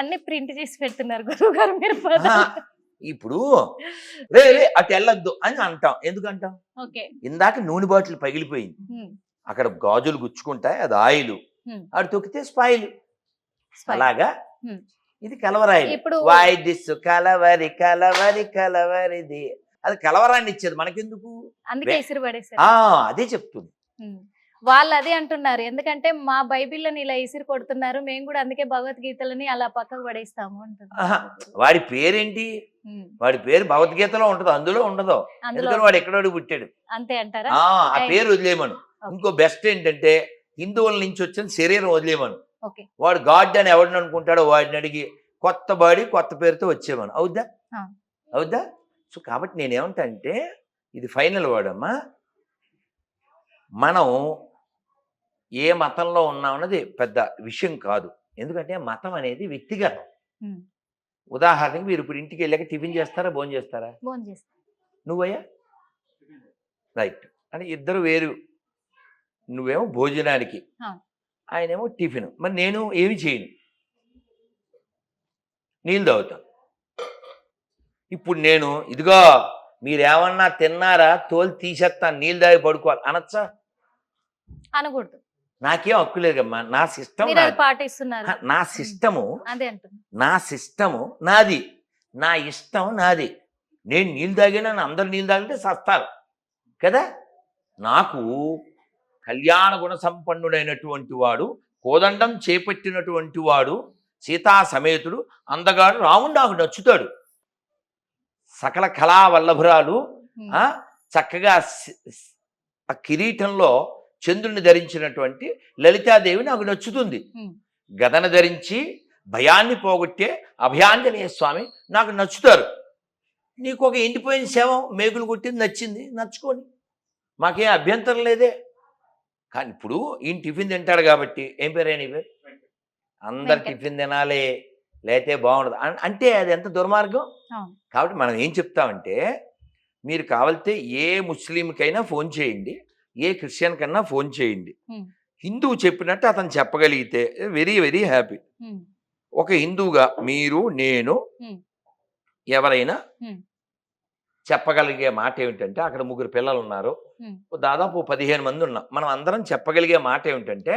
అన్ని ప్రింట్ చేసి పెడుతున్నారు గురువు గారు మీరు ఇప్పుడు రే అటు వెళ్ళొద్దు అని అంటాం. ఎందుకు అంటాం ఓకే. ఇందాక నూనె బాటిల్ పగిలిపోయింది. అక్కడ గాజులు గుచ్చుకుంటాయి అది ఆయిల్. అటు తొక్కితే స్పాయిల్ అలాగా. ఇది కలవరాయిల్. ఇప్పుడు వాయి దిస్ కలవరి కలవరి కలవరిది. అది కలవరాన్ని ఇచ్చేది మనకెందుకు? అదే చెప్తుంది. వాళ్ళు అదే అంటున్నారు. ఎందుకంటే మా బైబిల్ని ఇలా ఇసిరి కొడుతున్నారు. మేము కూడా అందుకే భగవద్గీతలని అలా పక్కకు పడేస్తాము. అంటున్నారు. వాడి పేరేంటి. వాడి పేరు భగవద్గీతలో ఉంటది అందులో ఉండదు. అందులో వాడు ఎక్కడో పుట్టాడు. అంతే అంటారా? ఆ. పేరు వదిలేయమను. ఇంకో బెస్ట్ ఏంటంటే హిందువుల నుంచి వచ్చిన శరీరం వదిలేయమను. ఓకే. వాడు గాడ్ అని ఎవడిని అనుకుంటాడో వాడిని అడిగి కొత్త బాడీ కొత్త పేరుతో వచ్చేవాను అవుద్దా. అవుద్దా? సో కాబట్టి నేనేమంటా అంటే ఇది ఫైనల్ వర్డ్ అమ్మా. మనం ఏ మతంలో ఉన్నామన్నది పెద్ద విషయం కాదు. ఎందుకంటే మతం అనేది వ్యక్తిగతం. ఉదాహరణకి మీరు ఇప్పుడు ఇంటికి వెళ్ళాక టిఫిన్ చేస్తారా భోజనం చేస్తారా? నువ్వయ్యా? రైట్. అంటే ఇద్దరు వేరు. నువ్వేమో భోజనానికి. ఆయనేమో టిఫిన్. మరి నేను ఏమి చేయను? నీళ్ళు తాగుతాను. ఇప్పుడు నేను ఇదిగో మీరేమన్నా తిన్నారా? తోలు తీసేస్తాను నీళ్ళు తాగి పడుకోవాలి. అనొచ్చా? అనకూడదు. నాకేం హక్కు లేదమ్మా. నా సిస్టమ్ నా సిస్టము అదే అంటున్నా. నా సిస్టము నాది. నా ఇష్టం నాది. నేను నీళ్ళు తాగినా అందరు నీళ్ళు తాగితే సస్తారు. కదా? నాకు కళ్యాణ గుణ సంపన్నుడైనటువంటి వాడు కోదండం చేపట్టినటువంటి వాడు సీతా సమేతుడు అందగాడు రాముడు నాకు నచ్చుతాడు. సకల కళా వల్లభురాలు చక్కగా ఆ కిరీటంలో చంద్రుని ధరించినటువంటి లలితాదేవి నాకు నచ్చుతుంది. గదన ధరించి భయాన్ని పోగొట్టే అభయాంజనేయ స్వామి నాకు నచ్చుతారు. నీకు ఒక ఎండిపోయిన శవం మేకులు కొట్టింది నచ్చింది నచ్చుకోని. మాకేం అభ్యంతరం లేదే. కానీ ఇప్పుడు ఈయన టిఫిన్ తింటాడు కాబట్టి ఏం పేరు నీ పేరు? అందరు. టిఫిన్ తినాలి లేతే బాగుండదు. అంటే అది ఎంత దుర్మార్గం. కాబట్టి మనం ఏం చెప్తామంటే మీరు కావాలితే ఏ ముస్లింకైనా ఫోన్ చేయండి. ఏ క్రిస్టియన్ కన్నా ఫోన్ చేయండి. హిందువు చెప్పినట్టు అతను చెప్పగలిగితే వెరీ వెరీ హ్యాపీ. ఒక హిందువుగా మీరు నేను. ఎవరైనా. చెప్పగలిగే మాట ఏమిటంటే అక్కడ ముగ్గురు పిల్లలు ఉన్నారు. దాదాపు పదిహేను మంది ఉన్నాం మనం అందరం చెప్పగలిగే మాట ఏమిటంటే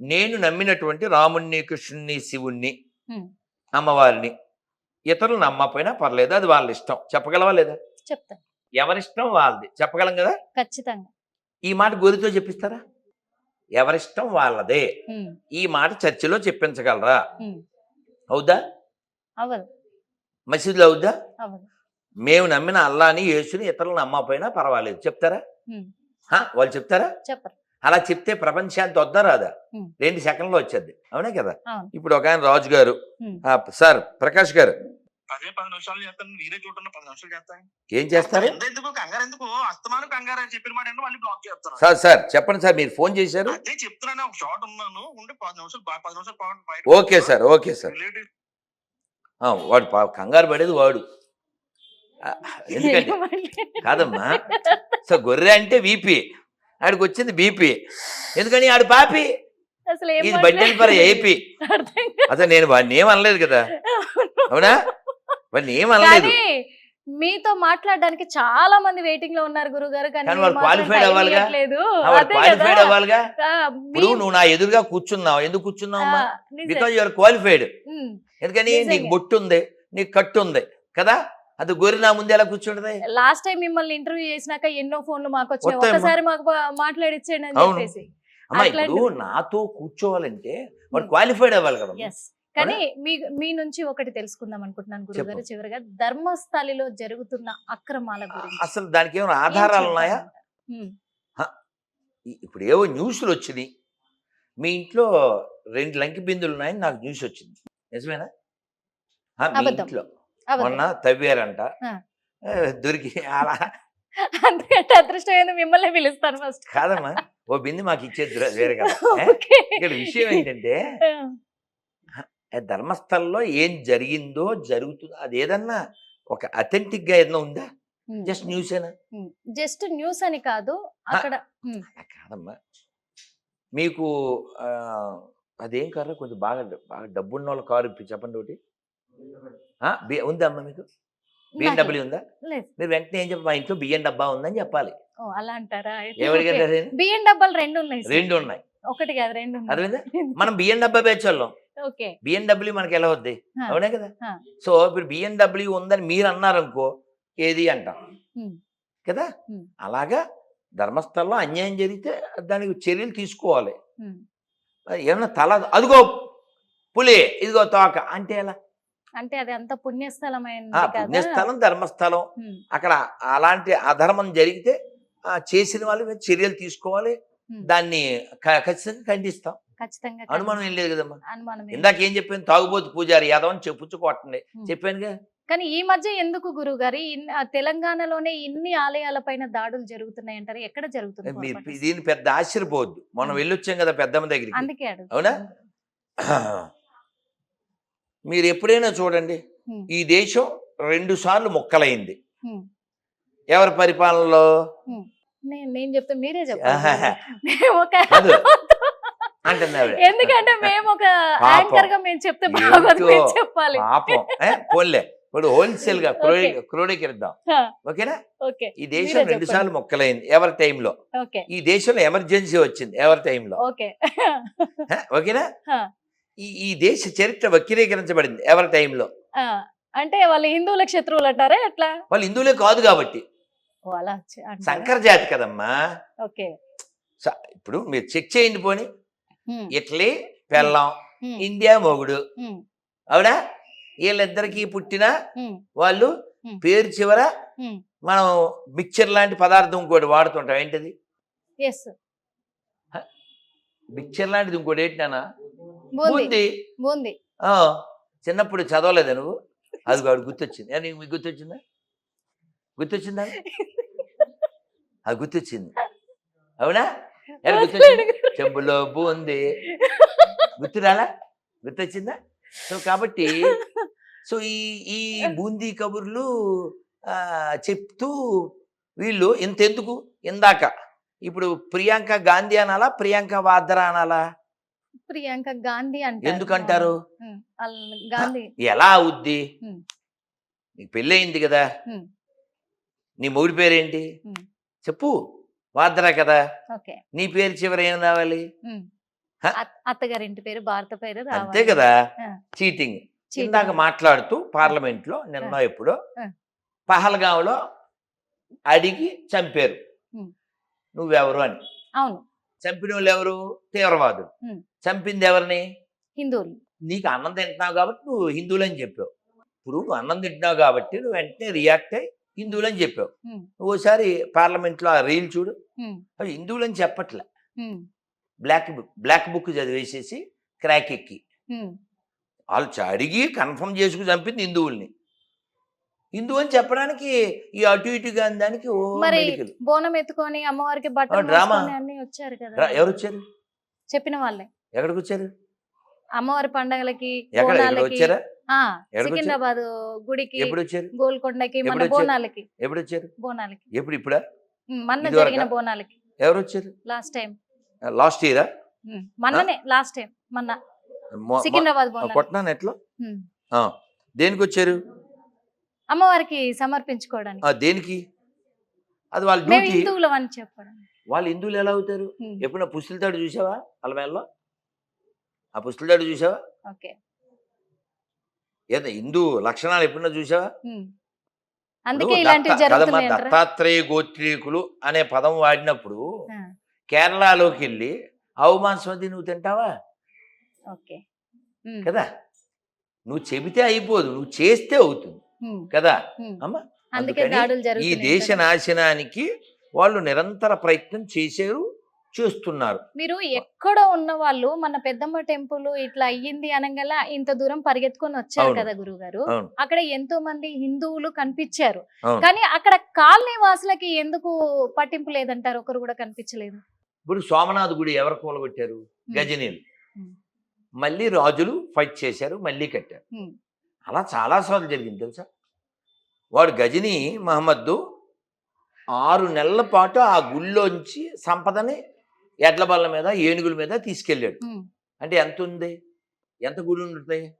నేను నమ్మినటువంటి రాముణ్ణి కృష్ణుణ్ణి శివుణ్ణి. అమ్మవారిని ఇతరులు నమ్మకపోయినా పర్లేదు అది వాళ్ళ ఇష్టం చెప్పగలవా లేదా చెప్తాను ఎవరిష్టం వాళ్ళది చెప్పగలం కదా ఖచ్చితంగా ఈ మాట గోరితో చెప్పిస్తారా? ఎవరిష్టం వాళ్ళదే. ఈ మాట చర్చిలో చెప్పించగలరా. అవుదా. మసీదులో అవుద్దా? మేము నమ్మిన అల్లాని యేసుని ఇతరులు నమ్మకపోయినా పర్వాలేదు. చెప్తారా? వాళ్ళు చెప్తారా? చెప్పరు. అలా చెప్తే ప్రపంచానికి వద్దా రాదా. రెండు సెకండ్లో వచ్చేది అవునే కదా? ఇప్పుడు ఒక ఆయన రాజు గారు సార్ ప్రకాష్ గారు అదే పది నిమిషాలు చేస్తాను మీరే చూడండి పది నిమిషాలు చేస్తాను. ఏం చేస్తారు? ఎందుకు? కంగారు ఎందుకు? అస్తమానం కంగారు అని చెప్పిన మాట మళ్ళీ బ్లాక్ చేస్తాను సార్ సార్ చెప్పండి సార్ మీరు ఫోన్ చేశారు? అదే చెప్తున్నాను ఒక షార్ట్ ఉన్నాను ఉండి పది నిమిషాలు పది నిమిషాలు పాటు బయట ఓకే సార్ ఓకే సార్. వాడు కంగారు పడేది వాడు. ఎందుకంటే కాదమ్మా. సో గొర్రె అంటే వీపీ ఆడికి వచ్చింది బీపీ. ఎందుకని? ఆడు పాపి. ఇది బడ్డెల్ పర ఏపీ. అసలు నేను వాడిని ఏం అనలేదు కదా? అవునా? కానీ మీతో మాట్లాడడానికి చాలా మంది వెయిటింగ్లో ఉన్నారు గురువు గారు కానీ వాళ్ళు అవ్వాలిగా? క్వాలిఫైడ్. అవ్వాలిగా ఇప్పుడు మీ- నువ్వు నా ఎదురుగా కూర్చున్నావు ఎందుకు కూర్చున్నావు. Because your qualified. ఎందుకని. నీకు బొట్టు ఉంది నీకు కట్టు ఉంది కదా అది గొర్రె నా ముందు ఎలా కూర్చుంటది లాస్ట్ టైం మిమ్మల్ని ఇంటర్వ్యూ చేసినాక ఎన్నో ఫోన్లు మాకు వచ్చినాయి వస్తాయమ్మా. ఒక్కసారి మాకు మాట్లాడిచ్చేయండి అని. చెప్పేసి అమ్మా అట్లాంటి- ఇప్పుడు నాతో కూర్చోవాలంటే వాడు. క్వాలిఫైడ్ అవ్వాలి కదా కానీ మీ మీ నుంచి ఒకటి తెలుసుకుందాం అనుకుంటున్నాను గురువు గారు. చివరిగా ధర్మస్థలిలో జరుగుతున్న అక్రమాల గురించి. అసలు దానికి ఏమైనా ఆధారాలు ఉన్నాయా? ఇప్పుడు ఏవో న్యూస్లు వచ్చినాయి. మీ ఇంట్లో రెండు లంకి బిందులు ఉన్నాయని నాకు న్యూస్ వచ్చింది. నిజమేనా? మీ. ఇంట్లో. మొన్న తవ్వారంట. దొరికి అలా అదృష్టం ఏంది? మిమ్మల్ని పిలుస్తాను ఫస్ట్. కాదమ్మా ఓ బింది మాకు ఇచ్చేది వేరే- కదా. ఇక్కడ విషయం ఏంటంటే ధర్మస్థలంలో ఏం జరిగిందో జరుగుతుందో అది ఏదన్నా ఒక అథెంటిక్గా ఏదైనా ఉందా. జస్ట్ న్యూసేనా? ఉమ్. జస్ట్ న్యూస్ అని కాదు. అక్కడ కాదమ్మా. మీకు అదేం కర్ర కొంచెం బాగా బాగా డబ్బున్న వాళ్ళ కారు ఇప్పి చెప్పండి ఒకటి. ఉందా అమ్మ మీకు? బిఎండబ్ల్యూ ఉందా? మీరు వెంటనే ఏం చెప్పి మా ఇంట్లో బియ్యం డబ్బా ఉందని చెప్పాలి. ఓ అలా అంటారా? బియ్యం డబ్బాలు రెండు ఉన్నాయి. రెండు ఉన్నాయి ఒకటి కాదు రెండు మనం బియ్యం డబ్బా పేర్చోళ్ళం ఓకే బిఎండబ్ల్యూ మనకి ఎలా వద్ది. అవునే కదా. సో ఇప్పుడు బిఎండబ్ల్యూ ఉందని మీరు అన్నారనుకో ఏది అంటాం. కదా. అలాగా ధర్మస్థలంలో అన్యాయం జరిగితే దానికి చర్యలు తీసుకోవాలి. ఏమన్నా తల అదిగో పులి ఇదిగో తోక అంటే ఎలా అంటే అది అంత కదా పుణ్యస్థలం ధర్మస్థలం అక్కడ అలాంటి అధర్మం జరిగితే చేసిన వాళ్ళు మీద చర్యలు తీసుకోవాలి. దాన్ని ఖచ్చితంగా ఖండిస్తాం ఖచ్చితంగా అనుమానం ఏం లేదు కదమ్మా. అనుమానం ఇందాక ఏం చెప్పాను తాగుబోతు పూజారి యాదవని చెప్పుచ్చు కొట్టండి ఉమ్. చెప్పానుగా కానీ ఈ మధ్య ఎందుకు గురువు గారు తెలంగాణలోనే ఇన్ని ఆలయాల పైన దాడులు జరుగుతున్నాయి అంటారు ఎక్కడ పొరపాటు? దీన్ని పెద్ద ఆశ్చర్యపోవద్దు. మనం. వెళ్ళొచ్చాం కదా పెద్దమ్మ దగ్గరికి. అందుకే అవునా? మీరు ఎప్పుడైనా చూడండి. ఈ దేశం రెండు సార్లు మొక్కలైంది. ఎవరి పరిపాలనలో? నేను చెప్తే మీరే ఆహాహా. ఎందుకంటే మేము ఒక. యాంకర్గా మేము చెప్తే బాగోదు. చెప్పాలి. పోన్లే. ఇప్పుడు హోల్సేల్గా క్రోడీ ఓకే. క్రోడీకిద్దాం హా, ఓకేనా? ఓకే. ఈ దేశం రెండు. సార్లు మొక్కలైంది ఎవరి టైంలో? ఈ దేశంలో ఎమర్జెన్సీ వచ్చింది ఎవరి టైంలో? ఓకేనా. ఈ ఈ దేశ చరిత్ర వక్రీకరించబడింది ఎవరి టైంలో? అంటే వాళ్ళు హిందువుల శత్రువులు అంటారా ఎట్లా? వాళ్ళు హిందువులే కాదు కాబట్టి? సంకర జాతి కదమ్మా. ఓకే. ఇప్పుడు మీరు చెక్ చేయండి పోని. ఇటలీ పెళ్ళం ఇండియా మొగుడు. అవునా? వీళ్ళిద్దరికి పుట్టిన వాళ్ళు. పేరు చివర. మనం మిక్చర్ లాంటి పదార్థం ఇంకోటి వాడుతుంటాం. ఏంటిది? మిక్చర్ లాంటిది ఇంకోటి ఏంటి నాన్న? బూంది. బూందీ. చిన్నప్పుడు చదవలేదా నువ్వు? అది వాడు గుర్తొచ్చింది. నీకు మీకు గుర్తొచ్చిందా? గుర్తొచ్చిందా? అది గుర్తొచ్చింది. అవునా? చెంబులో బూంది గుర్తురాలా? గుర్తొచ్చిందా సో కాబట్టి సో ఈ ఈ బూందీ కబుర్లు చెప్తూ వీళ్ళు ఇంతెందుకు? ఇందాక. ఇప్పుడు ప్రియాంక గాంధీ అనాలా? ప్రియాంక వాద్రా అనాలా? ప్రియాంక గాంధీ అంటారు. ఎందుకంటారు? గాంధీ. ఎలా అవుద్ది. నీకు పెళ్ళయింది కదా. నీ మొగుడి పేరేంటి. చెప్పు. వాద్రా కదా నీ పేరు చివరి ఏం రావాలి? అత్తగారింటి పేరు భారత పేరు అంతే కదా. చీటింగ్. ఇందాక మాట్లాడుతూ పార్లమెంట్లో నిన్న ఎప్పుడో ఆ. పహల్గాంలో అడిగి చంపారు. నువ్వెవరు అని. అవును. చంపిన వాళ్ళు ఎవరు తీవ్రవాదులు. చంపింది ఎవరిని హిందువులు. నీకు అన్నం తింటున్నావు కాబట్టి నువ్వు హిందువులని చెప్పావు. ఇప్పుడు నువ్వు అన్నం తింటున్నావు కాబట్టి నువ్వు వెంటనే రియాక్ట్ అయ్యి హిందువులని చెప్పావు. ఉమ్. నువ్వు ఒకసారి పార్లమెంట్లో ఆ రీల్ చూడు. అవి హిందువులని చెప్పట్లే. బ్లాక్ బుక్ బ్లాక్ బుక్ చదివేసేసి క్రాక్ ఎక్కి. వాళ్ళు అడిగి కన్ఫర్మ్ చేసుకుని చంపింది హిందువుల్ని. హిందువు అని చెప్పడానికి ఈ అటు ఇటుగా దానికి. బోనం ఎత్తుకొని అమ్మవారికి డ్రామా. వచ్చారు కదా. ఎవరు వచ్చారు చెప్పిన వాళ్ళే. ఎక్కడికి వచ్చారు అమ్మవారి పండగలకి వచ్చారా? సికింద్రాబాద్ గుడికి ఎప్పుడు వచ్చారు గోల్కొండకి మన? బోనాలకి. ఎప్పుడు వచ్చారు బోనాలకి. ఎప్పుడు ఇప్పుడా? ఇదివరకా? జరిగిన బోనాలకి. ఎవరు వచ్చారు లాస్ట్ టైం. లాస్ట్ ఇయరా? మొన్ననే లాస్ట్ టైం మొన్న. సికింద్రాబాద్ కొట్టినాను ఎట్లా. ఆ, దేనికి వచ్చారు అమ్మవారికి సమర్పించుకోవడానికి. ఆ, దేనికి? అది వాళ్ళ డ్యూటీ. హిందువులం అని చెప్పడం. వాళ్ళు హిందువులు ఎలా అవుతారు. ఎప్పుడైనా పుస్తులతాడు చూసావా? వాళ్ళ మేళలో ఆ పుస్తులతాడు చూసావా? ఓకే. ఏదో హిందూ లక్షణాలు ఎప్పుడైనా చూసావా. అందుకే అంటారా? దత్తాత్రేయ గోత్రీకులు అనే పదం వాడినప్పుడు కేరళలోకి వెళ్ళి ఆవు మాంసం అది నువ్వు తింటావా? కదా? నువ్వు చెబితే అయిపోదు నువ్వు చేస్తే అవుతుంది. కదా. అమ్మా అందుకని ఈ దేశ? నాశనానికి వాళ్ళు నిరంతర ప్రయత్నం చేశారు. చేస్తున్నారు. మీరు ఎక్కడో ఉన్న వాళ్ళు మన పెద్దమ్మ టెంపుల్ ఇట్లా అయ్యింది అనగల ఇంత దూరం పరిగెత్తుకొని వచ్చారు. కదా గురువు గారు అక్కడ ఎంతో మంది హిందువులు కనిపించారు. కానీ అక్కడ కాలనీ వాసులకి ఎందుకు పట్టింపు లేదంటారు? ఒకరు కూడా కనిపించలేదు. ఇప్పుడు సోమనాథ్ గుడి ఎవరు కూలగొట్టారు? గజనీలు. మళ్ళీ రాజులు ఫైట్ చేశారు మళ్ళీ కట్టారు. అలా చాలాసార్లు జరిగింది తెలుసా? వాడు గజని మహమ్మద్దు ఆరు నెలల పాటు ఆ గుళ్ళోంచి సంపదని ఎడ్ల బల్ల మీద ఏనుగుల మీద తీసుకెళ్ళాడు. అంటే ఎంత ఉంది ఎంత గుడి ఉంటుంది.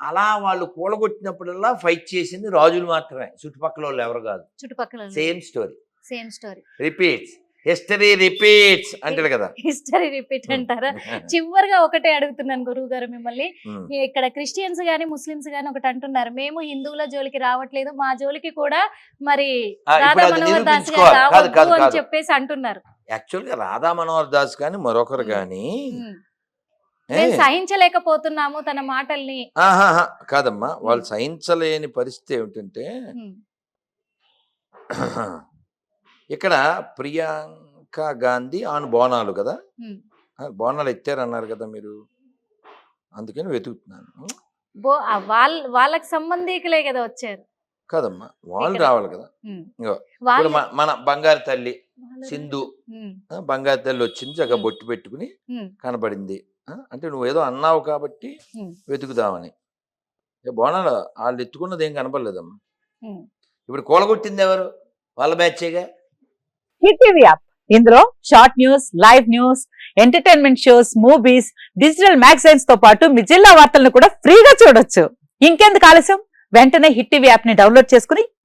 అలా వాళ్ళు కూలగొట్టినప్పుడల్లా ఫైట్ చేసింది రాజులు మాత్రమే. చుట్టుపక్కల వాళ్ళు ఎవరు కాదు. చుట్టుపక్కల same story. Same story. Repeats. History repeats అంటారు కదా. హిస్టరీ రిపీట్ అంటారా? చివరిగా ఒకటే అడుగుతున్నాను గురువు గారు మిమ్మల్ని. ఇక్కడ క్రిస్టియన్స్ గాని ముస్లిమ్స్ గాని ఒకటి అంటున్నారు. మేము హిందువుల జోలికి రావట్లేదు. మా జోలికి కూడా మరి రాధా మనోహర్ దాస్ గారు అని. చెప్పేసి అంటున్నారు. యాక్చువల్గా రాధా మనోహర్ దాస్ కానీ మరొకరు. కానీ సహించలేకపోతున్నాము తన మాటల్ని. కాదమ్మా వాళ్ళు సహించలేని పరిస్థితి ఏమిటంటే ఇక్కడ ప్రియాంక గాంధీ ఆన్ బోనాలు కదా? బోనాలు ఎత్తారన్నారు కదా మీరు? అందుకని వెతుకుతున్నాను. వాళ్ళకి సంబంధికులే కదా వచ్చారు. కాదమ్మా వాళ్ళు. రావాలి కదా? మన బంగారు తల్లి సింధు బంగారు తల్లి వచ్చింది. చక్కగా. బొట్టు పెట్టుకుని కనబడింది. అంటే నువ్వేదో అన్నావు కాబట్టి. వెతుకుదామని. ఇక బోనాలు వాళ్ళు ఎత్తుకున్నది ఏం కనపడలేదమ్మా. ఇప్పుడు కూలగొట్టింది ఎవరు వాళ్ళ హిట్ టీవీ యాప్. ఇందులో short news live news entertainment shows movies digital మ్యాగజైన్స్తో పాటు మీ జిల్లా వార్తలను కూడా ఫ్రీగా చూడొచ్చు. ఇంకెందుకు ఆలస్యం? వెంటనే హిట్ టీవీ యాప్ని డౌన్లోడ్ చేసుకుని